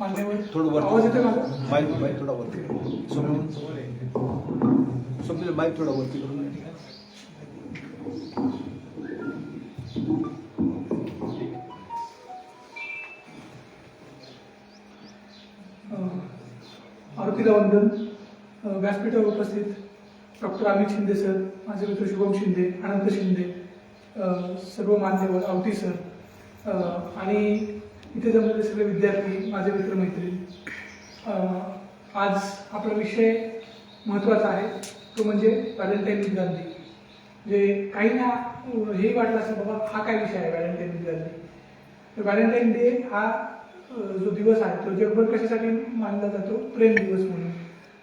मान्यवर थोडं आवाज माझा? माईक माईक थोडा वरती माईक थोडा वरती करून. आरतीला वंदन व्यासपीठावर उपस्थित डॉक्टर अमित शिंदे सर माझे मित्र शुभम शिंदे अनंत शिंदे सर्व मान्यवर आवटी सर आणि इथे जमलेले सगळे विद्यार्थी माझे मित्र मैत्रीण आज आपला विषय महत्त्वाचा आहे. तो म्हणजे व्हॅलेंटाईन विथ गांधी म्हणजे काहींना हे वाटलं असं बाबा हा काय विषय आहे व्हॅलेंटाईन विथ गांधी तर व्हॅलेंटाईन डे हा जो दिवस आहे तो जगभर कशासाठी मानला जातो? प्रेम दिवस म्हणून.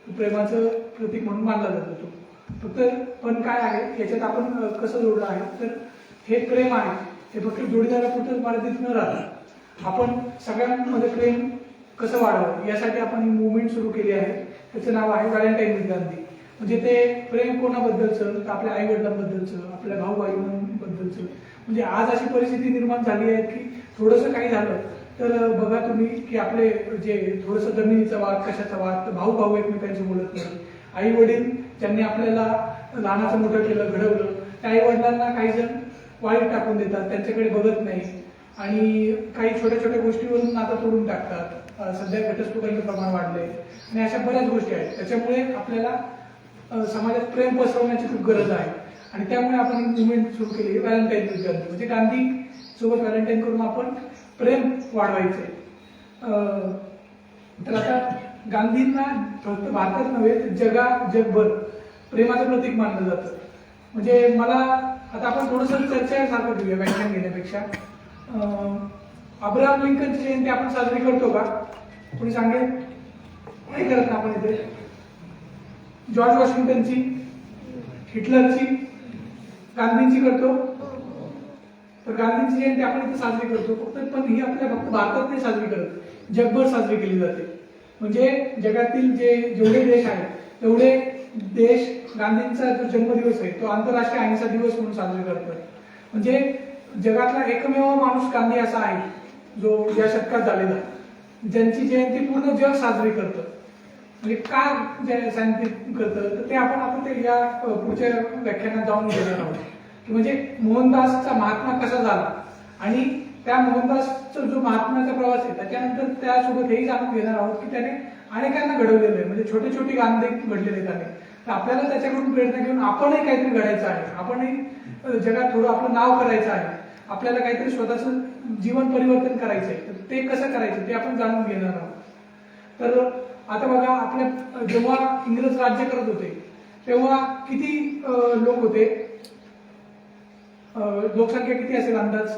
प्रेमाचं प्रतीक म्हणून मानला जातो तो. फक्त पण काय आहे याच्यात आपण कसं जोडलं आहे तर हे प्रेम आहे. हे फक्त जोडीदारापुरतंच मर्यादित न राहतं. आपण सगळ्यांमध्ये प्रेम कसं वाढवं यासाठी आपण ही मुवमेंट सुरू केली आहे. त्याचं नाव आहे व्हॅलेंटाईन विथ गांधी. म्हणजे ते प्रेम कोणाबद्दलचं? तर आपल्या आईवडिलांबद्दलचं आपल्या भाऊ बहिणींबद्दलचं म्हणजे आज अशी परिस्थिती निर्माण झाली आहे की थोडंसं काही झालं तर बघा तुम्ही की आपले जे थोडंसं जमिनीचा वाद कशाचा वाद तर भाऊ भाऊ एकमेकांशी बोलत नाही. आई वडील ज्यांनी आपल्याला लहानाचं मोठं केलं घडवलं त्या आई वडिलांना काही जण वाईट टाकून देतात त्यांच्याकडे बघत नाही. आणि काही छोट्या छोट्या गोष्टीवरून नातं तोडून टाकतात. सध्या घटस्फोटांचं प्रमाण वाढलंय. आणि अशा बऱ्याच गोष्टी आहेत. त्याच्यामुळे आपल्याला समाजात प्रेम पसरवण्याची खूप गरज आहे. आणि त्यामुळे आपण ही मुवमेंट सुरू केली व्हॅलेंटाईन विथ गांधी म्हणजे गांधी सोबत व्हॅलेंटाईन करून आपण प्रेम वाढवायचे तर आता गांधींना फक्त भारतात नव्हे तर जगा जगभर प्रेमाचं प्रतीक मानलं जातं. म्हणजे मला आता आपण थोडंसं चर्चा सारखं घेऊया व्याख्यान घेण्यापेक्षा. अब्राहम लिंकनची जयंती आपण साजरी करतो का? कोणी सांगेल? नाही करत ना आपण इथे? जॉर्ज वॉशिंग्टनची हिटलरची गांधींची करतो. तर गांधींची जयंती आपण इथे साजरी करतो. फक्त पण ही आपल्या फक्त भारतात नाही साजरी करत. जगभर साजरी केली जाते. म्हणजे जगातील जे जेवढे देश आहेत तेवढे देश गांधींचा जो जन्मदिवस आहे तो आंतरराष्ट्रीय अहिंसा दिवस म्हणून साजरे करतात. म्हणजे जगातला एकमेव माणूस गांधी असा आहे जो या शतकात झालेला ज्यांची जयंती पूर्ण जग साजरी करतं. म्हणजे का जे सायंटिफिक करतं तर ते आपण आपण ते या पुढच्या व्याख्यानात जाऊन घेणार आहोत. की म्हणजे मोहनदासचा महात्मा कसा झाला आणि त्या मोहनदासचा जो महात्म्याचा प्रवास आहे त्याच्यानंतर त्यासोबत हेही जाणून घेणार आहोत की त्याने अनेकांना घडवलेलं आहे. म्हणजे छोटे छोटे गांधी घडलेले त्याने तर आपल्याला त्याच्याकडून प्रेरणा घेऊन आपणही काहीतरी घडायचं आहे. आपणही जगात थोडं आपलं नाव करायचं आहे. आपल्याला काहीतरी स्वतःचं जीवन परिवर्तन करायचं आहे तर ते कसं करायचं ते आपण जाणून घेणार आहोत. तर आता बघा आपल्या जेव्हा इंग्रज राज्य करत होते तेव्हा किती लोक होते? लोकसंख्या किती असेल अंदाज?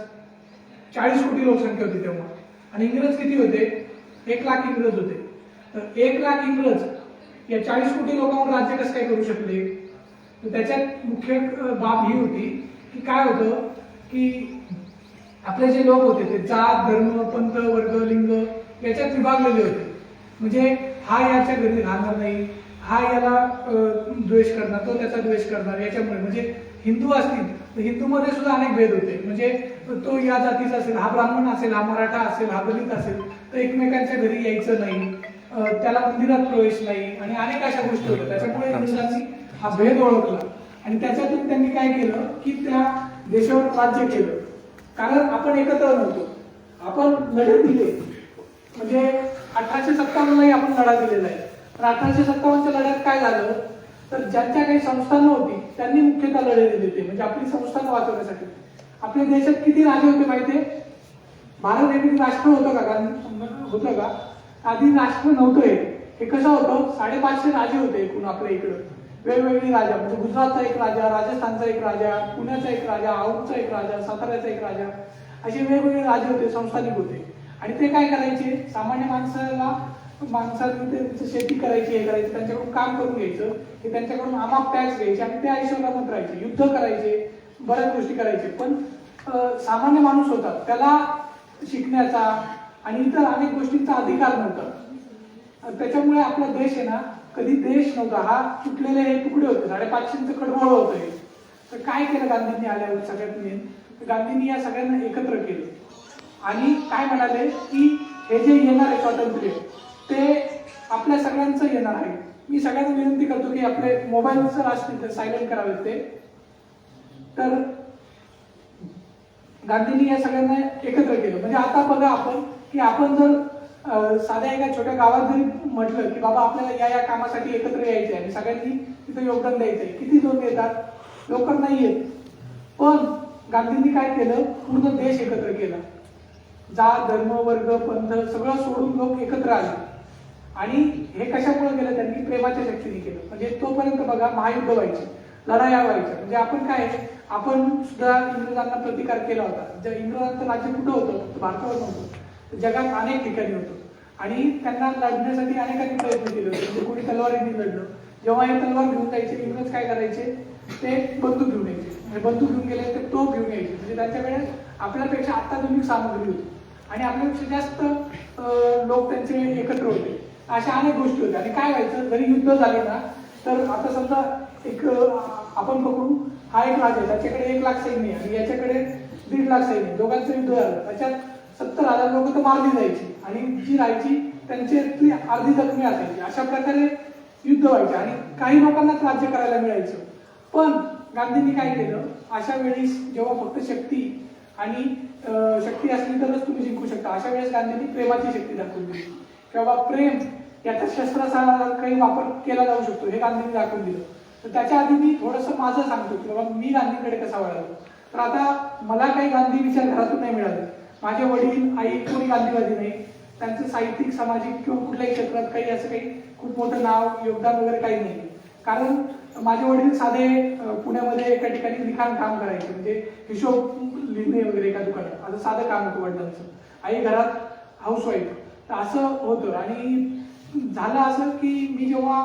चाळीस कोटी लोकसंख्या होती तेव्हा. आणि इंग्रज किती होते? एक लाख इंग्रज होते. तर एक लाख इंग्रज या चाळीस कोटी लोकांवर राज्य कसं काय करू शकले? तर त्याच्यात मुख्य बाब ही होती की काय होतं? की आपले जे लोक होते ते जात धर्म पंथ वर्ग लिंग याच्यात विभागलेले होते. म्हणजे हा याच्या घरी राहणार नाही हा याला द्वेष करणार तो त्याचा द्वेष करणार याच्यामुळे. म्हणजे हिंदू असतील तर हिंदूमध्ये सुद्धा अनेक भेद होते. म्हणजे तो या जातीचा असेल हा ब्राह्मण असेल हा मराठा असेल हा दलित असेल तर एकमेकांच्या घरी यायचं नाही त्याला मंदिरात प्रवेश नाही आणि अनेक अशा गोष्टी होत्या. त्याच्यामुळे इंग्रजांनी हा भेद ओळखला. आणि त्याच्यातून त्यांनी काय केलं की त्या देशावर राज्य केलं. कारण आपण एकत्र नव्हतो. आपण लढे दिले. म्हणजे अठराशे सत्तावन्नलाही आपण लढा दिलेला आहे. तर अठराशे सत्तावन्नच्या लढ्यात काय झालं? तर ज्यांच्या काही संस्थानं होती त्यांनी मुख्यतः लढे दिले होते. म्हणजे आपली संस्थानं वाचवण्यासाठी. आपल्या देशात किती राजे होते माहितीये भारत हे राष्ट्र होतं का? कारण होतं का? आधी राष्ट्र नव्हतं हे कसं होतं? साडेपाचशे राजे होते एकूण आपल्या इकडं. वेगवेगळी राजा म्हणजे गुजरातचा एक राजा राजस्थानचा एक राजा पुण्याचा एक राजा औरचा एक राजा साताऱ्याचा एक राजा असे वेगवेगळे राजे होते संस्थानिक होते. आणि ते काय करायचे? सामान्य माणसाला माणसांनी शेती करायची हे करायची त्यांच्याकडून काम करून घ्यायचं हे त्यांच्याकडून आमाप टॅक्स घ्यायचे आणि त्या आयुष्यभरात राहायचे. युद्ध करायचे बऱ्याच गोष्टी करायचे. पण सामान्य माणूस होता. त्याला शिकण्याचा आणि इतर अनेक गोष्टींचा अधिकार नव्हता. त्याच्यामुळे आपला देश आहे ना कधी देश नव्हता हा तुटलेले हे तुकडे होते साडेपाचशेचं कडबळ होतं हे तर काय केलं गांधींनी आल्यावर सगळ्यात मेन गांधींनी या सगळ्यांना एकत्र केलं. आणि काय म्हणाले? की हे जे येणार आहे स्वातंत्र्य ते आपल्या सगळ्यांचं येणार आहे. मी सगळ्यांना विनंती करतो की आपले मोबाईल जर असतील तर सायलेंट करावेत ते. तर गांधींनी या सगळ्यांना एकत्र केलं. म्हणजे आता बघा आपण की आपण जर साध्या एका छोट्या गावात जरी म्हटलं की बाबा आपल्याला या या कामासाठी एकत्र यायचं आहे आणि सगळ्यांनी तिथं योगदान द्यायचं आहे किती लोक येतात? लवकर नाही येत. पण गांधींनी काय केलं? पूर्ण देश एकत्र केला. जात धर्म वर्ग पंथ सगळं सोडून लोक एकत्र आले. आणि हे कशामुळे केलं? त्यांनी प्रेमाच्या शक्तीने केलं. म्हणजे तोपर्यंत बघा महायुद्ध व्हायचे लढाया व्हायच्या. म्हणजे आपण काय आहे, आपण सुद्धा इंग्रजांना प्रतिकार केला होता. ज्या इंग्रजांचं राज्य कुठं होतं? भारतावर नव्हतं. जगात अनेक ठिकाणी होतं. आणि त्यांना लढण्यासाठी अनेकांनी प्रयत्न केले होते. म्हणजे कोणी तलवारीने लढलं. जेव्हा हे तलवार घेऊन जायचे इंग्रज काय करायचे? ते बंदूक घेऊन यायचे. म्हणजे बंदूक घेऊन गेले ते तो घेऊन यायचे. म्हणजे त्यांच्याकडे आपल्यापेक्षा अत्याधुनिक सामग्री होती. आणि आपल्यापेक्षा जास्त लोक त्यांचे एकत्र होते. अशा अनेक गोष्टी होत्या. आणि काय व्हायचं? जरी युद्ध झाले ना तर आता समजा एक आपण पकडू हा एक राजा त्याच्याकडे एक लाख सैन्य आहे. आणि याच्याकडे दीड लाख सैन्य आहे. दोघांचं युद्ध झालं. त्याच्यात सत्तर हजार लोक तर मारली जायची. आणि जी राहायची त्यांच्यातली अर्धी जखमी असायची. अशा प्रकारे युद्ध व्हायचे. आणि काही लोकांनाच राज्य करायला मिळायचं. पण गांधींनी काय केलं? अशा वेळेस जेव्हा फक्त शक्ती आणि शक्ती असली तरच तुम्ही जिंकू शकता. अशा वेळेस गांधींनी प्रेमाची शक्ती दाखवून दिली. किंवा प्रेम याचा शस्त्राचा काही वापर केला जाऊ शकतो हे गांधींनी दाखवून दिलं. तर त्याच्या आधी मी थोडंसं माझं सांगतो की बाबा मी गांधींकडे कसा वळालो. तर आता मला काही गांधी विचार घरातून नाही मिळाले. माझे वडील आई कोणी गांधीवादी नाही. त्यांचं साहित्यिक सामाजिक किंवा कुठल्याही क्षेत्रात काही असं काही खूप मोठं नाव योगदान वगैरे काही नाही. कारण माझे वडील साधे पुण्यामध्ये एका ठिकाणी लिखाण काम करायचे. म्हणजे हिशोब लिहिणे वगैरे एका दुकानात. असं साधं काम होतं वडिलांचं. आई घरात हाऊसवाईफ तर असं होतं. आणि झालं असं की मी जेव्हा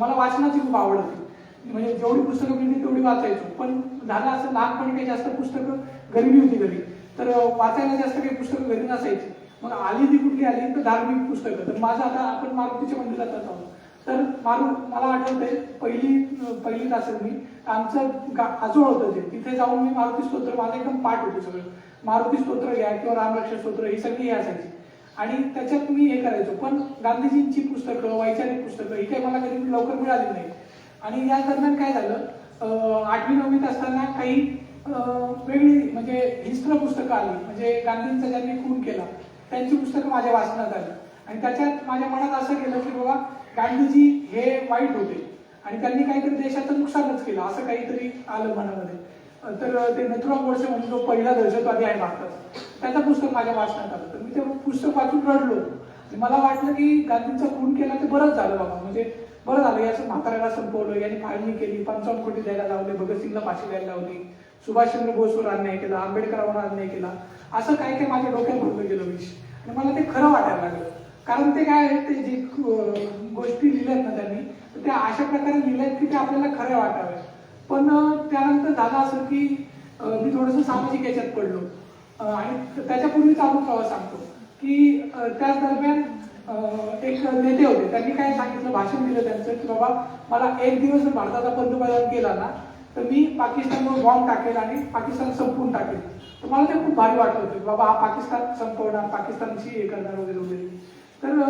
मला वाचनाची खूप आवड होती. म्हणजे जेवढी पुस्तकं मिळली तेवढी वाचायचो. पण झालं असं लहानपणी काही जास्त पुस्तकं गरिबी होती घरी. तर वाचायला जास्त काही पुस्तकं घरी नसायची. मग आली ती कुठली आली तर धार्मिक पुस्तकं. तर माझं आता आपण मारुतीच्या मंदिरात जात आहोत. तर मारू मला आठवतंय पहिली पहिली असेल मी आमचं गा- आजोळ होतं ते तिथे जाऊन मी मारुती स्तोत्र माझं एकदम पाठ होतं सगळं. मारुती स्तोत्र घ्या किंवा रामरक्षा स्तोत्र ही सगळी असायची. आणि त्याच्यात मी हे करायचो पण गांधीजींची पुस्तकं वैचारिक पुस्तकं ही काही मला कधी लवकर मिळाली नाही आणि या दरम्यान काय झालं आठवी नववीत असताना काही वेगळी म्हणजे हिस्त्र पुस्तकं आली. म्हणजे गांधींचा ज्यांनी खून केला. त्यांची पुस्तकं माझ्या वाचनात आली. आणि त्याच्यात माझ्या मनात असं केलं की बाबा गांधीजी हे वाईट होते. आणि त्यांनी काहीतरी देशाचं नुकसानच केलं असं काहीतरी आलं मनामध्ये. तर ते नथुराम गोडसे म्हणजे जो पहिला दहशतवादी आहे भारतात त्याचं पुस्तक माझ्या वाचनात आलं. तर मी ते पुस्तक वाचून रडलो. मला वाटलं की गांधींचा खून केला ते बरंच झालं बाबा. म्हणजे बरं झालं याचं म्हाताऱ्याला संपवलं यांनी फाळणी केली पंचावन्न कोटी द्यायला लावले भगतसिंगला फाशी द्यायला लावली. सुभाषचंद्र बोसवर अन्याय केला आंबेडकरांवर अन्याय केला असं काय काय माझ्या डोक्यात भरलं गेलं विष. आणि मला ते खरं वाटायला लागलं. कारण ते काय ते जे गोष्टी लिहिल्यात ना त्यांनी तर त्या अशा प्रकारे लिहिल्यात की ते आपल्याला खरं वाटाव्या पण त्यानंतर झालं असं की मी थोडंसं सामाजिक याच्यात पडलो. आणि त्याच्यापूर्वी चालू प्रवास सांगतो की त्या त्याच दरम्यान एक नेते होते. त्यांनी काय सांगितलं भाषण दिलं त्यांचं की बाबा मला एक दिवस जर भारताचा पंतप्रधान केला ना तर मी पाकिस्तानवर बॉम्ब टाकेल आणि पाकिस्तान संपवून टाकेल. तर मला ते खूप भारी वाटत होते बाबा हा पाकिस्तान संपवणार पाकिस्तानशी हे करणार वगैरे वगैरे. तर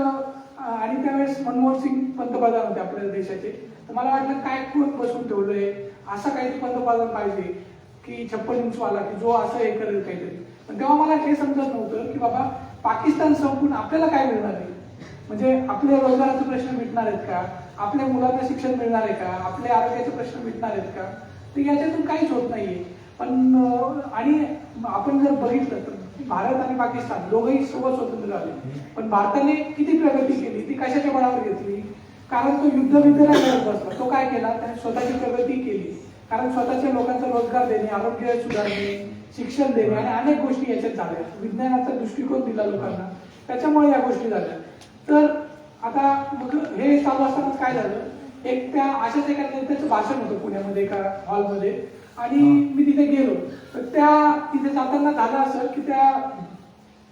आणि त्यावेळेस मनमोहन सिंग पंतप्रधान होते आपल्या देशाचे. तर मला वाटलं काय खूप बसून ठेवलं आहे असं काहीतरी पंतप्रधान पाहिजे की छप्पन इंचवाला की जो असं हे करेल काहीतरी. पण तेव्हा मला हे समजत नव्हतं की बाबा पाकिस्तान संपून आपल्याला काय मिळणार आहे? म्हणजे आपले रोजगाराचे प्रश्न मिटणार आहेत का? आपल्या मुलांना शिक्षण मिळणार आहे का? आपले आरोग्याचे प्रश्न मिटणार आहेत का? तर याच्यातून काहीच होत नाहीये. पण आणि आपण जर बघितलं तर भारत आणि पाकिस्तान दोघंही सोबत स्वतंत्र झाले. पण भारताने किती प्रगती केली ती कशाच्या बळावर घेतली? कारण तो युद्ध विद्ध करत बसला तो काय केला? त्याने स्वतःची प्रगती केली. कारण स्वतःच्या लोकांचा रोजगार देणे आरोग्य सुधारणे शिक्षण देणे आणि अनेक गोष्टी याच्यात झाल्या. विज्ञानाचा दृष्टिकोन दिला लोकांना. त्याच्यामुळे या गोष्टी झाल्या. तर आता मग हे चालू असतानाच काय झालं? एक त्या अशाच एका नेत्याचं भाषण होतं पुण्यामध्ये एका हॉलमध्ये आणि मी तिथे गेलो. तर त्या तिथे जाताना झालं असं की त्या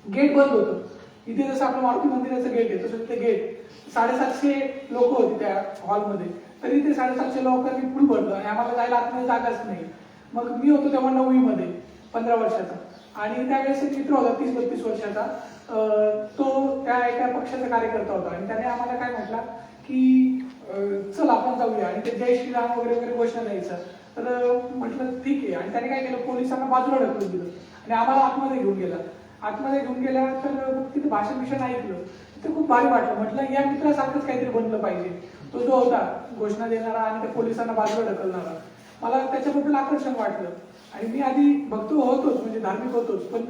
गेट बंद होतं. इथे जसं आपलं मारुती मंदिराचं गेट आहे तसं तिथे गेट साडेसातशे लोक होते त्या हॉलमध्ये तरी ते साडेसातशे लोकांनी फुल भरलं आणि आम्हाला जायला आतमध्ये जागाच नाही. मग मी होतो तेव्हा नववीमध्ये पंधरा वर्षाचा. आणि त्यावेळेस एक मित्र होता तीस बत्तीस वर्षाचा. तो त्या एका पक्षाचा कार्यकर्ता होता. आणि त्याने आम्हाला काय म्हटला की चल आपण जाऊया. आणि ते जय श्रीराम वगैरे वगैरे घोषणा द्यायचं. तर म्हटलं ठीक आहे. आणि त्याने काय केलं? पोलिसांना बाजूला ढकलून दिलं. आणि आम्हाला आतमध्ये घेऊन गेला. आतमध्ये घेऊन गेल्या तर तिथे भाषण भीषण ऐकलं. ते खूप भारी वाटलं. म्हटलं या मित्रासारखंच काहीतरी बनलं पाहिजे. तो जो होता घोषणा देणारा आणि त्या पोलिसांना बाजूला ढकलणारा. मला त्याच्याबद्दल आकर्षण वाटलं. आणि मी आधी भक्त होतोच म्हणजे धार्मिक होतोच. पण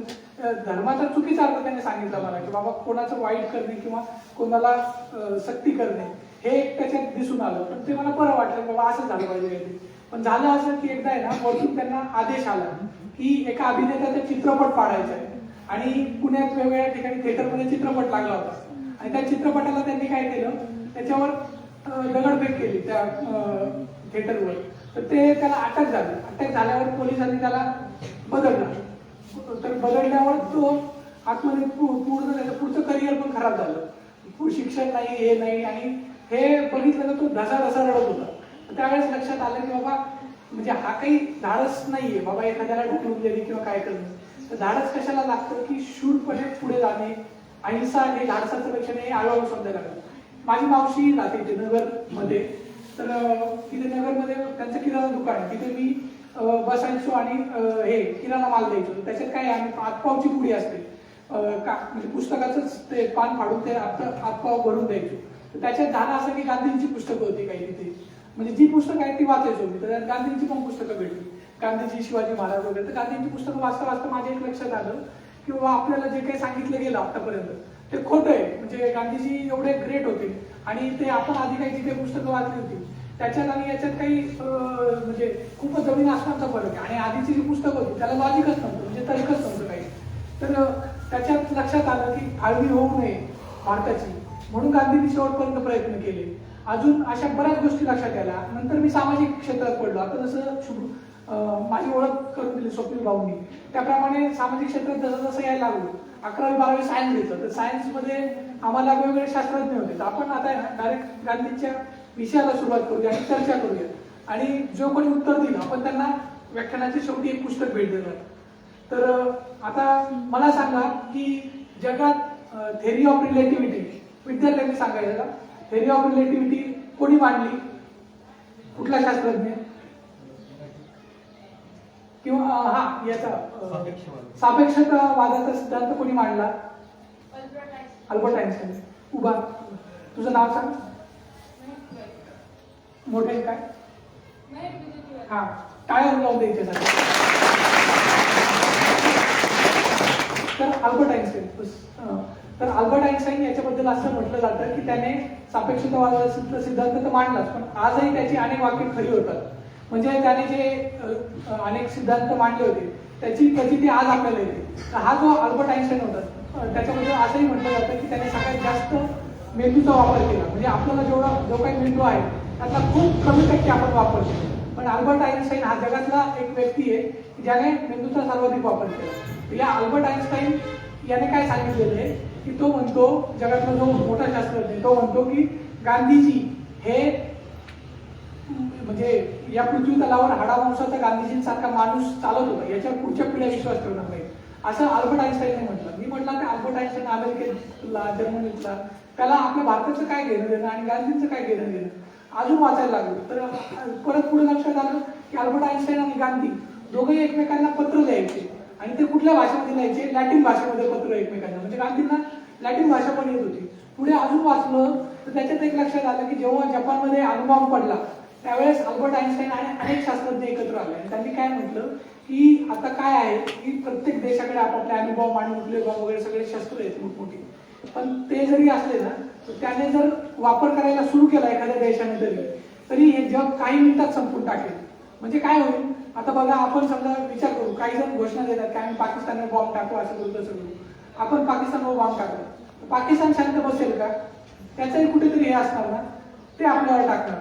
धर्माचा चुकीचा अर्थ त्याने सांगितला मला की बाबा कोणाचं वाईट करणे किंवा कोणाला सक्ती करणे. हे एक त्याच्यात दिसून आलं. पण ते मला बरं वाटलं बाबा असं झालं पाहिजे. पण झालं असं की एकदा आहे ना वरतून त्यांना आदेश आला की एका अभिनेत्याचा चित्रपट पाडायचा आहे. आणि पुण्यात वेगवेगळ्या ठिकाणी थिएटरमध्ये चित्रपट लागला होता. आणि त्या चित्रपटाला त्यांनी काय केलं? त्याच्यावर दगडफेक केली त्या थिएटरवर तर ते त्याला अटक झाली. अटक झाल्यावर पोलिसांनी त्याला बदलला. तर बदलल्यावर तो आतमध्ये पूर्ण त्याचं पुढचं करिअर पण खराब झालं. शिक्षण नाही हे नाही आणि हे बघितलं तर तो धसा धसा रडत होता. त्यावेळेस लक्षात आलं की बाबा म्हणजे हा काही धाडस नाहीये. बाबा एखाद्याला ढकलून देणे किंवा काय करणं. तर धाडस कशाला लागतं की शूरपणे पुढे जाणे? अहिंसा हे धाडसाचं लक्षण हे आळवावं समजायला लागलं माझी मावशी राहते नगरमध्ये नगरमध्ये तर तिथे नगरमध्ये त्यांचं किराणा दुकान आहे. तिथे मी बसायचो आणि हे किराणा माल द्यायचो. त्याच्यात काय आम्ही आतपावची पुडी असते. का म्हणजे पुस्तकाचंच ते पान फाडून ते आत आतपाव भरून द्यायचो. त्याच्यात झालं असं की गांधींची पुस्तकं होती काही तिथे. म्हणजे जी पुस्तकं आहेत ती वाचायचो मी तर त्यात गांधींची पण पुस्तकं भेटली. गांधीजी शिवाजी महाराज वगैरे. तर गांधींची पुस्तकं वाचता वाचता माझ्या एक लक्षात आलं की बाबा आपल्याला जे काही सांगितलं गेलं आतापर्यंत ते खोटं आहे. म्हणजे गांधीजी एवढे ग्रेट होते. आणि ते आपण आधी काही जी काही पुस्तकं वाचली होती त्याच्यात आणि याच्यात काही म्हणजे खूपच जमीन आसमानचा फरक आहे. आणि आधीची जी पुस्तकं होती त्याला लॉजिकच नव्हतं. म्हणजे तर्कच नव्हतं काही. तर त्याच्यात लक्षात आलं की फाळणी होऊ नये भारताची. म्हणून गांधींनी शेवटपर्यंत प्रयत्न केले. अजून अशा बऱ्याच गोष्टी लक्षात आल्या नंतर मी सामाजिक क्षेत्रात पडलो. आता जसं शुभ माझी ओळख करून दिली स्वप्नील भाऊंनी. त्याप्रमाणे सामाजिक क्षेत्रात जसं जसं यायला लागलो अकरावी बारावी सायन्स घेतलं. तर सायन्समध्ये आम्हाला वेगवेगळे शास्त्रज्ञ होते. तर आपण आता डायरेक्ट गांधींच्या विषयाला सुरुवात करूया आणि चर्चा करूया. आणि जो कोणी उत्तर दिलं आपण त्यांना व्याख्यानाच्या शेवटी एक पुस्तक भेट देणार तर आता मला सांगा की जगात थेरी ऑफ रिलेटिव्हिटी विद्यार्थ्यांनी सांगायचं थेरी ऑफ रिलेटिव्हिटी कोणी मांडली? कुठला शास्त्रज्ञ? किंवा हा याचा अं, सापेक्षतावादाचा सिद्धांत कोणी मांडला? Albert Einstein. उभा. तुझं नाव सांग. मोठे काय? हा. काय लावून दे याच्यासाठी तर अल्बर्ट आईन्स्टाईन बस, अं, आईन्स्टाईन याच्याबद्दल असं म्हटलं जातं की त्याने सापेक्षतावादाचा सिद्ध- सिद्धांत तर मांडलाच पण आजही त्याची अनेक वाक्य खरी होतात. म्हणजे त्याने जे अनेक सिद्धांत मांडले होते त्याची प्रचिती आज आपल्याला येते. तर हा जो अल्बर्ट आईन्स्टाईन होता त्याच्याबद्दल असंही म्हटलं जातं की त्याने सगळ्यात जास्त मेंदूचा वापर केला. म्हणजे आपल्याला जेवढा जो काही मेंदू आहे त्याचा खूप कमी टक्के आपण वापरतो पण अल्बर्ट आईन्स्टाईन हा जगातला एक व्यक्ती आहे की ज्याने मेंदूचा सर्वाधिक वापर केला. या अल्बर्ट आईन्स्टाईन याने काय सांगितलेलं आहे? की तो म्हणतो जगातला जो मोठा शास्त्रज्ञ तो म्हणतो की गांधीजी हे म्हणजे या पृथ्वी तलावर हाडामांसाचा गांधीजींसारखा माणूस चालत होता. याच्या पुढच्या पिढ्या विश्वास ठेवणार नाही असं आल्बर्ट आईन्स्टाईनने म्हटलं. मी म्हटलं की अल्बर्ट आईन्स्टाईन अमेरिकेतला जर्मनीतला त्याला आपल्या भारताचं काय घेणं देणं आणि गांधींचं काय घेणं देणं? अजून वाचायला लागलो. तर परत पुढे लक्षात आलं की आल्बर्ट आईन्स्टाईन आणि गांधी दोघंही एकमेकांना पत्र द्यायचे आणि ते कुठल्या भाषेमध्ये लिहायचे? लॅटिन भाषेमध्ये पत्र एकमेकांना. म्हणजे गांधींना लॅटिन भाषा पण येत होती. पुढे अजून वाचलं तर त्याच्यात एक लक्षात आलं की जेव्हा जपानमध्ये अणुबॉम्ब पडला त्यावेळेस अल्बर्ट आईन्स्टाईन आणि अनेक शास्त्रज्ञ एकत्र आले. आणि त्यांनी काय म्हटलं की आता काय आहे की प्रत्येक देशाकडे आपापले अणुबॉम्ब आणि न्यूक्लिअर बॉम्ब वगैरे सगळे शस्त्र आहेत मोठमोठी. पण ते जरी असले ना तर त्याने जर वापर करायला सुरू केला एखाद्या देशाने तरी तरी हे जग काही मिनिटात संपून टाकेल. म्हणजे काय होईल? आता बघा आपण समजा विचार करू काही जण घोषणा देतात की आम्ही पाकिस्तानवर बॉम्ब टाकू असं करू तसं करू आपण पाकिस्तानवर बॉम्ब टाकू. पाकिस्तान शांत बसेल का? त्याचंही कुठेतरी हे असणार ना? ते आपल्यावर टाकणार.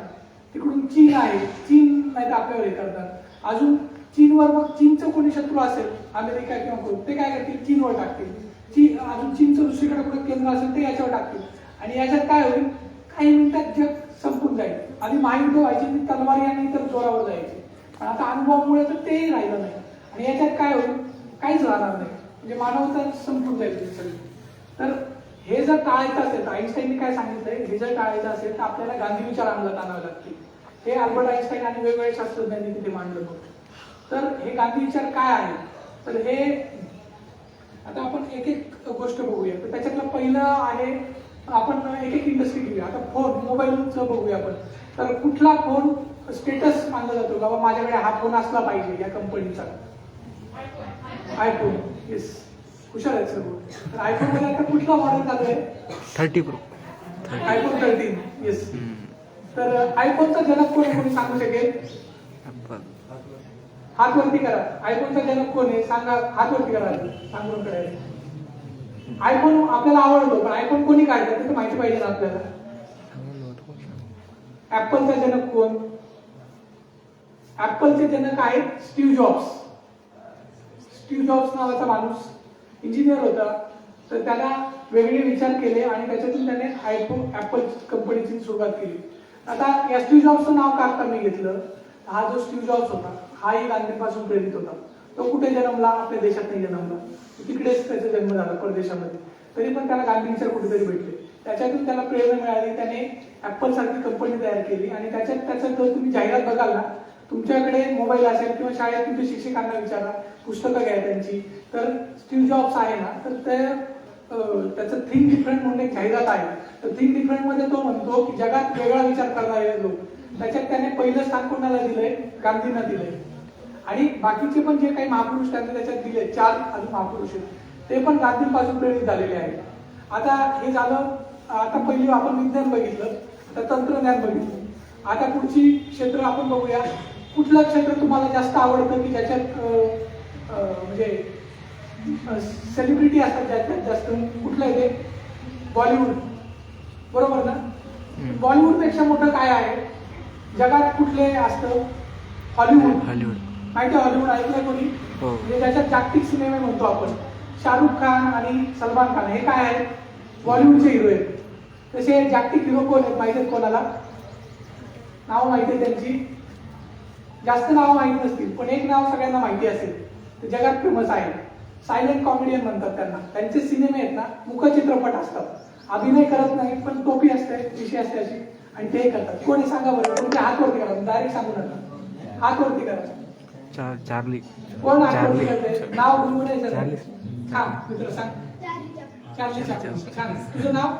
तिकडून चीन आहे. चीन नाही तर आपल्यावर हे करतात अजून चीनवर मग चीनचं कोणी शत्रू असेल अमेरिका किंवा कोण ते काय करतील? चीनवर टाकतील. चीन अजून चीनचं दुसरीकडे कुठे केंद्र असेल ते याच्यावर टाकतील. आणि याच्यात काय होईल? काही मिनिटात जग संपून जाईल. आधी महायुद्ध व्हायची ती तलवारी आणि इतर जोरावर जायची. पण आता अनुभवामुळे तर तेही राहिलं नाही. आणि याच्यात काय होईल? काहीच राहणार नाही. म्हणजे मानवता संपून जाईल सगळी तर हे जर टाळायचं असेल तर आईन्स्टाईनने काय सांगितलंय? हे जर टाळायचं असेल तर आपल्याला गांधी विचार अंमलात आणावे लागतील. हे अल्बर्ट आईन्स्टाईन आणि वेगवेगळ्या शास्त्रज्ञांनी तिथे मांडलं होतं. तर हे गांधी विचार काय आहे? तर हे आता आपण एक एक गोष्ट बघूया. तर त्याच्यातलं पहिलं आहे आपण एक एक इंडस्ट्री घेऊया. आता फोन मोबाईलचं बघूया आपण. तर कुठला फोन स्टेटस मानला जातो बाबा माझ्याकडे हा फोन असला पाहिजे या कंपनीचा. आयफोन येस हुशार आहेत सर्व. तर आयफोनमध्ये आता कुठला मॉडेल चालू आहे? Thirty pro. IPhone thirteen yes तर आयफोनचा जनक कोण आहे? कोणी सांगू शकेल? हात वरती करा आयफोनचा जनक कोण आहे? सांगा. हात वरती करा. सांगून करायचं. आयफोन आपल्याला आवडतो पण आयफोन कोणी काढलं ते तर माहिती पाहिजे ना आपल्याला. ऍपलचा जनक कोण? ऍपलचे जनक आहेत? स्टीव जॉब्स स्टीव जॉब्स नावाचा माणूस इंजिनियर होता. तर त्याला वेगळे विचार केले आणि त्याच्यातून त्याने आयफोन ऍपल कंपनीची सुरुवात केली. आता या स्टीव जॉब्सचं नाव का आता मी घेतलं. हा जो स्टीव जॉब्स होता हाही गांधीपासून प्रेरित होता. तो कुठे जन्मला? आपल्या देशात नाही जन्मला. तिकडेच त्याचा जन्म झाला परदेशामध्ये. तरी पण त्याला गांधी विचार कुठेतरी भेटले. त्याच्यातून त्याला प्रेरणा मिळाली. त्याने ऍपल सारखी कंपनी तयार केली. आणि त्याच्यात त्याचं जर तुम्ही जाहिरात बघाल ना तुमच्याकडे मोबाईल असेल किंवा शाळेत तुमच्या शिक्षकांना विचारा पुस्तकं घ्या त्यांची. तर स्टीव्ह जॉब्स आहे ना तर ते त्याचं थिंक डिफरंट म्हणून एक जाहिरात आहे. तर थिंक डिफरंटमध्ये तो म्हणतो की जगात वेगळा विचार करणारे लोक. त्याच्यात त्याने पहिलं स्थान कोणाला दिलंय? गांधींना दिलंय. आणि बाकीचे पण जे काही महापुरुष त्यांनी त्याच्यात दिले चार अजून महापुरुष आहेत. ते पण गांधींपासून प्रेरित झालेले आहेत. आता हे झालं आता पहिली आपण विज्ञान बघितलं आता तंत्रज्ञान बघितलं. आता पुढची क्षेत्र आपण बघूया. कुठलं क्षेत्र तुम्हाला जास्त आवडतं की ज्याच्यात म्हणजे सेलिब्रिटी असतात जास्तीत जास्त? कुठलं आहे ते? बॉलिवूड. बरोबर ना? बॉलिवूडपेक्षा मोठं काय आहे? जगात कुठले असतं? हॉलिवूड. हॉलिवूड. माहिती हॉलिवूड? ऐकलंय कोणी? हो. म्हणजे ज्याच्यात जागतिक सिनेमे म्हणतो आपण. शाहरुख खान आणि सलमान खान हे काय आहेत? बॉलिवूडचे हिरो आहेत. तसे जागतिक हिरो कोण आहेत? माहिती आहेत कोणाला? नाव माहिती आहे त्यांची. जास्त नाव माहिती नसतील पण एक नाव सगळ्यांना माहिती असेल ते जगात फेमस आहे. सायलेंट कॉमेडियन म्हणतात त्यांना. त्यांचे सिनेमे आहेत ना मुख चित्रपट असतात. अभिनय करत नाही पण टोपी असते विषय असते अशी. आणि ते करतात. कोणी सांगा बरं तुमच्या हात वरती करा डायरेक्ट सांगू नका. हात वरती करा. चार चार्ली. कोण हात वरती चार्ली. करते नाव गुणगुणायचं चार्ली. हा मित्र सांग. चार्ली चार्ली छान. तुझं नाव?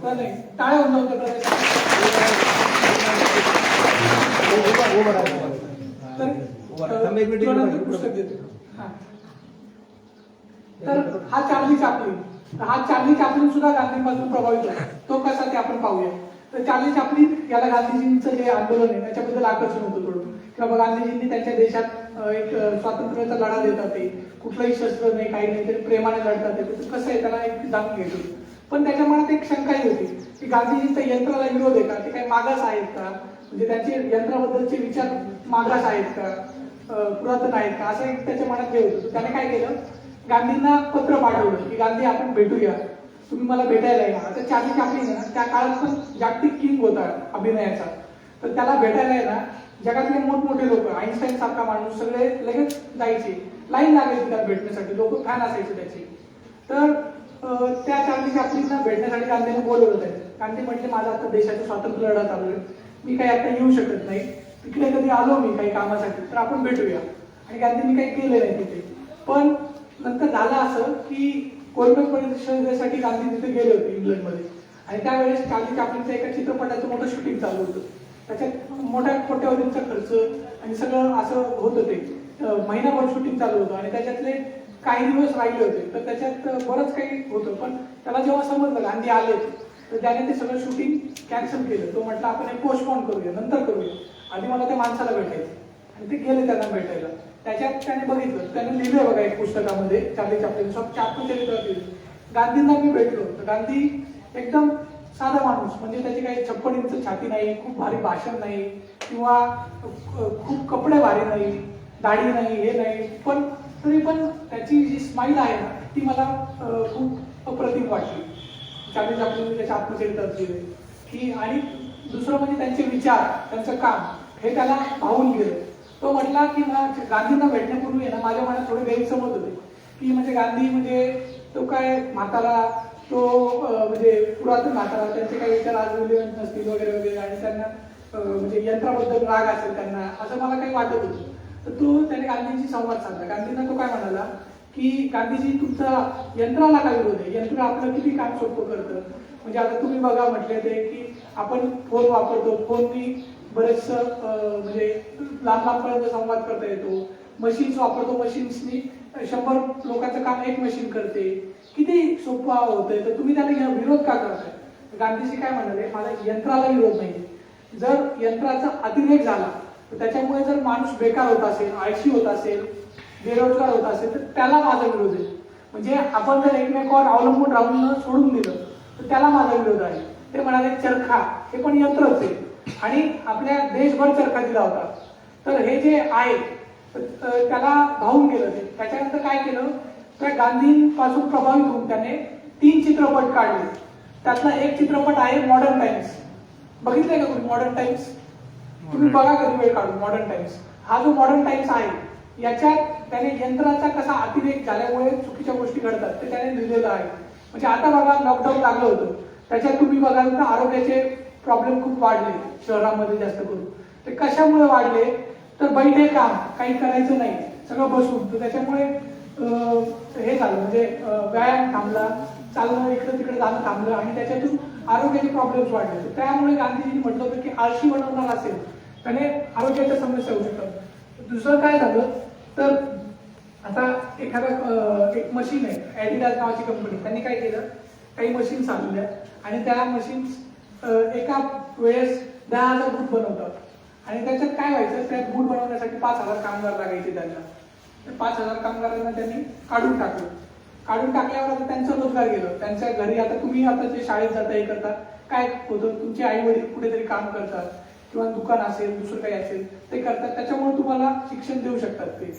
प्रणय टाळ्या होऊन नव्हतं प्रणय पुस्तक देतो हा. तर हा चार्ली चापली हा चार्ली चापली सुद्धा गांधींपासून प्रभावित तो कसा ते आपण पाहूया तर चार्ली चापली याला गांधीजींचं जे आंदोलन आहे त्याच्याबद्दल आकर्षण होतं थोडं किंवा गांधीजींनी त्यांच्या देशात एक स्वातंत्र्याचा लढा देतात ते कुठलंही शस्त्र नाही काही नाही तरी प्रेमाने लढतात ते कसं आहे त्याला एक जाणून घेतो पण त्याच्या मनात एक शंकाही होती की गांधीजींचा यंत्राला विरोध आहे का ते काही मागास आहेत का म्हणजे त्यांचे यंत्राबद्दलचे विचार मागास आहेत का? पुरातन आहेत का? असं एक त्याच्या मनात हे होतं. त्याने काय केलं? गांधींना पत्र पाठवलं की गांधी आपण भेटूया. तुम्ही मला भेटायला या. आता चार्ली चापलिन ना त्या काळात पण जागतिक किंग होता अभिनयाचा. तर त्याला भेटायला आहे ना जगातले मोठमोठे लोक आईन्स्टाईन सारखा माणूस सगळे लगेच जायचे. लाईन लागायची त्याला भेटण्यासाठी. लोक फॅन असायचे त्याचे? तर त्या चार्ली चापलिनला भेटण्यासाठी गांधींना बोलवलं जायचं गांधी म्हटले माझा आता देशाचं स्वातंत्र्य लढा चालू आहे. मी काही आता येऊ शकत नाही. तिकडे कधी आलो मी काही कामासाठी तर आपण भेटूया. आणि गांधींनी काही केलं नाही तिथे. पण नंतर झालं असं की कोलकाता परिषदेसाठी गांधी तिथे गेले होते इंग्लंडमध्ये. आणि त्यावेळेस चार्ली चापलिनच्या एका चित्रपटाचं मोठं शूटिंग चालू होतं. त्याच्यात मोठ्या कोट्यावधींचा खर्च आणि सगळं असं होतं ते महिनाभर शूटिंग चालू होतं आणि त्याच्यातले काही दिवस राहिले होते. तर त्याच्यात बरंच काही होतं. पण त्याला जेव्हा समजलं गांधी आले तर त्याने ते सगळं शूटिंग कॅन्सल केलं. तो म्हटलं आपण हे पोस्टपोन करूया नंतर करूया. आधी मला त्या माणसाला भेटायचं. आणि ते गेले त्यांना भेटायला. त्याच्यात त्याने बघितलं. त्याने लिहिलं बघा एक पुस्तकामध्ये चार्ली चापलिन सब आत्मचरित्रात लिहिलं गांधींना मी भेटलो. तर गांधी एकदम साधा माणूस. म्हणजे त्याची काही छप्पन इंच छाती नाही खूप भारी भाषण नाही किंवा खूप कपडे भारी नाही दाढी नाही हे नाही. पण तरी पण त्याची जी स्माईल आहे ना ती मला खूप अप्रतिम वाटली. चाळीस चापलिन त्याच्या आत्मचरित्रात लिहिले की आणि दुसरं म्हणजे त्यांचे विचार त्यांचं काम हे त्याला भावून गेलं. तो म्हटला की मला गांधींना भेटण्यापूर्वी ना माझ्या मनात थोडे गैरसमज होते. की म्हणजे गांधी म्हणजे तो काय म्हातारा तो म्हणजे पुरातन म्हातारा त्यांचे काही विचार आज नसतील वगैरे वगैरे आणि त्यांना म्हणजे यंत्राबद्दल राग असेल त्यांना असं मला काही वाटत होतं. तर तो त्याने गांधींशी संवाद साधला. गांधींना तो काय म्हणाला की गांधीजी तुमचा यंत्राला काय विरोध आहे? यंत्र आपलं किती काम सोपं करतं? म्हणजे आता तुम्ही बघा म्हटले ते की आपण फोन वापरतो. फोननी बरेचस म्हणजे लांब लांबपर्यंत संवाद करता येतो. मशीन्स वापरतो. मशीन्सनी शंभर लोकांचं काम एक मशीन करते. किती सोपं होतंय? तर तुम्ही त्याला विरोध का करताय? गांधीजी काय म्हणाले? मला यंत्राला विरोध नाही. जर यंत्राचा अतिरेक झाला तर त्याच्यामुळे जर माणूस बेकार होत असेल आळशी होत असेल बेरोजगार होत असेल तर त्याला माझा विरोध आहे. म्हणजे आपण जर एकमेकावर अवलंबून राहून सोडून दिलं तर त्याला माझा विरोध आहे. ते म्हणाले चरखा हे पण यंत्रच आहे. आणि आपल्या देशभर चरखा दिला होता. तर हे जे आहे तर त्याला भावून गेलं ते. त्याच्यानंतर काय केलं त्या गांधींपासून प्रभावित होऊन त्याने तीन चित्रपट काढले. त्यातला एक चित्रपट आहे मॉडर्न टाइम्स बघितलंय का तुम्ही मॉडर्न टाइम्स तुम्ही बघा कधी वेळ काढून मॉडर्न टाइम्स हा जो मॉडर्न टाइम्स आहे याच्यात त्याने यंत्राचा कसा अतिरेक झाल्यामुळे चुकीच्या गोष्टी घडतात ते त्याने लिहिलेलं आहे. म्हणजे आता बघा लॉकडाऊन लागलं होतं. त्याच्यात तुम्ही बघाल तर आरोग्याचे प्रॉब्लेम खूप वाढले शहरामध्ये जास्त करून. ते कशामुळे वाढले? तर बैठे काम काही करायचं नाही. सगळं बसून. तर त्याच्यामुळे हे झालं. म्हणजे व्यायाम थांबला चालणं इकडं तिकडे जाणं थांबलं आणि त्याच्यातून आरोग्याचे प्रॉब्लेम्स वाढले. तर त्यामुळे गांधीजींनी म्हटलं होतं की आळशी बनवणार असेल त्याने आरोग्याच्या समस्या होऊ शकतात. दुसरं काय झालं? तर आता एखादा एक मशीन आहे ॲडिडास नावाची कंपनी त्यांनी काय केलं? काही मशीन्स आणल्या आणि त्या मशीन्स एका वेळेस दहा हजार बूट बनवतात. आणि त्याच्यात काय व्हायचं? त्या बूट बनवण्यासाठी पाच हजार कामगार लागायचे त्यांना. पाच हजार कामगारांना त्यांनी काढून टाकलं. काढून टाकल्यावर आता त्यांचं रोजगार गेलं. त्यांच्या घरी आता तुम्ही आता जे शाळेत जाता हे करता काय होतं? तुमचे आई वडील कुठेतरी काम करतात. किंवा दुकान असेल दुसरं काही असेल ते करतात. त्याच्यामुळे तुम्हाला शिक्षण देऊ शकतात ते.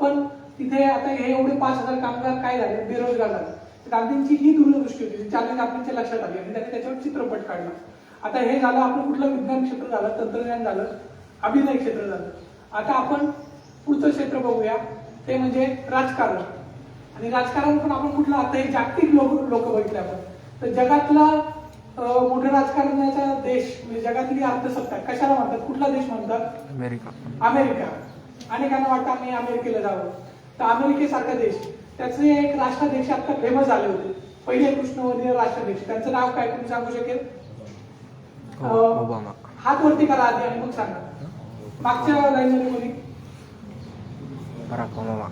पण तिथे आता हे एवढे पाच हजार कामगार काय झाले? बेरोजगार झाले. गांधींची ही दूरदृष्टी होती चालेल गांधींच्या लक्षात आली आणि त्यांनी त्याच्यावर चित्रपट काढला. आता हे झालं आपलं कुठलं विज्ञान क्षेत्र झालं तंत्रज्ञान झालं अभिनय क्षेत्र झालं. आता आपण पुढचं क्षेत्र बघूया. ते म्हणजे राजकारण. आणि राजकारण पण आपण कुठलं आता हे जागतिक लोक लोक बघितले आपण. तर जगातला मोठं राजकारणाचा देश म्हणजे जगातली अर्थसत्ता कशाला म्हणतात? कुठला देश म्हणतात? अमेरिका. अमेरिका. अनेकांना वाटतं आम्ही अमेरिकेला जावं. तर अमेरिकेसारखा देश. त्याचे एक राष्ट्राध्यक्ष आता फेमस झाले होते. पहिले कृष्णवर्णीय राष्ट्राध्यक्ष. त्यांचं नाव काय तुम्ही सांगू शकेल? हात वरती करा आधी आणि मग सांगा. मागच्या बराक ओबामा.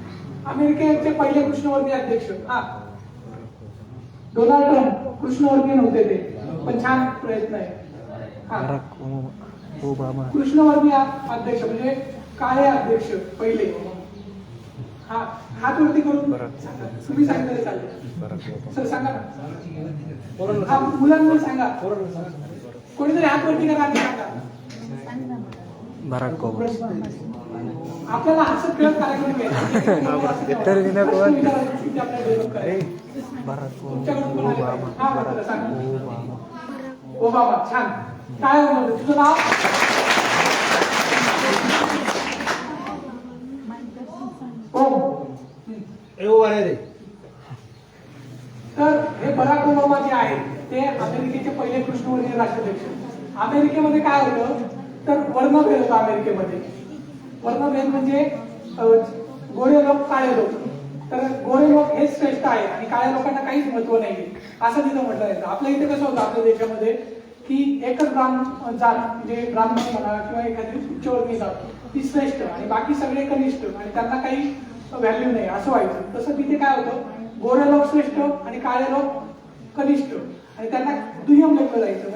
अमेरिकेचे पहिले कृष्णवर्णीय अध्यक्ष. हा. डोनाल्ड ट्रम्प कृष्णवर्णीय नव्हते ते. पण छान प्रयत्न आहे. हा. ओबामा. कृष्णवर्णीय अध्यक्ष म्हणजे काळे अध्यक्ष पहिले. हा हात वरती करून बरं. तुम्ही सांगितलं चालेल. सर सांगा ना. हा मुलांना सांगा. कोणीतरी हात वरती करा सांगा. बराक आपल्याला हसत खेळत कार्यक्रम. तर. बराक? ओबामा. ओबामा ओबामा छान काय होतं तुझं नाव ओम हं. तर हे बराक ओबामा जे आहे ते अमेरिकेचे पहिले कृष्णवर्णीय राष्ट्राध्यक्ष अमेरिकेमध्ये काय होतं तर वर्णभेद होता अमेरिकेमध्ये वर्णभेद म्हणजे गोरे लोक काळे लोक तर गोरे लोक हेच श्रेष्ठ आहेत आणि काळ्या लोकांना काहीच महत्त्व नाही असं तिथं म्हटलं जायचं. आपल्या इथे कसं होतं आपल्या देशामध्ये की एकच ब्राह्मण जात म्हणजे ब्राह्मण म्हणा किंवा एखादी उच्चवर्गीय जात ती श्रेष्ठ आणि बाकी सगळे कनिष्ठ आणि त्यांना काही व्हॅल्यू नाही असं व्हायचं. तसं तिथे काय होतं? गोरे लोक श्रेष्ठ आणि काळे लोक कनिष्ठ आणि त्यांना दुय्यम लेखलं जायचं.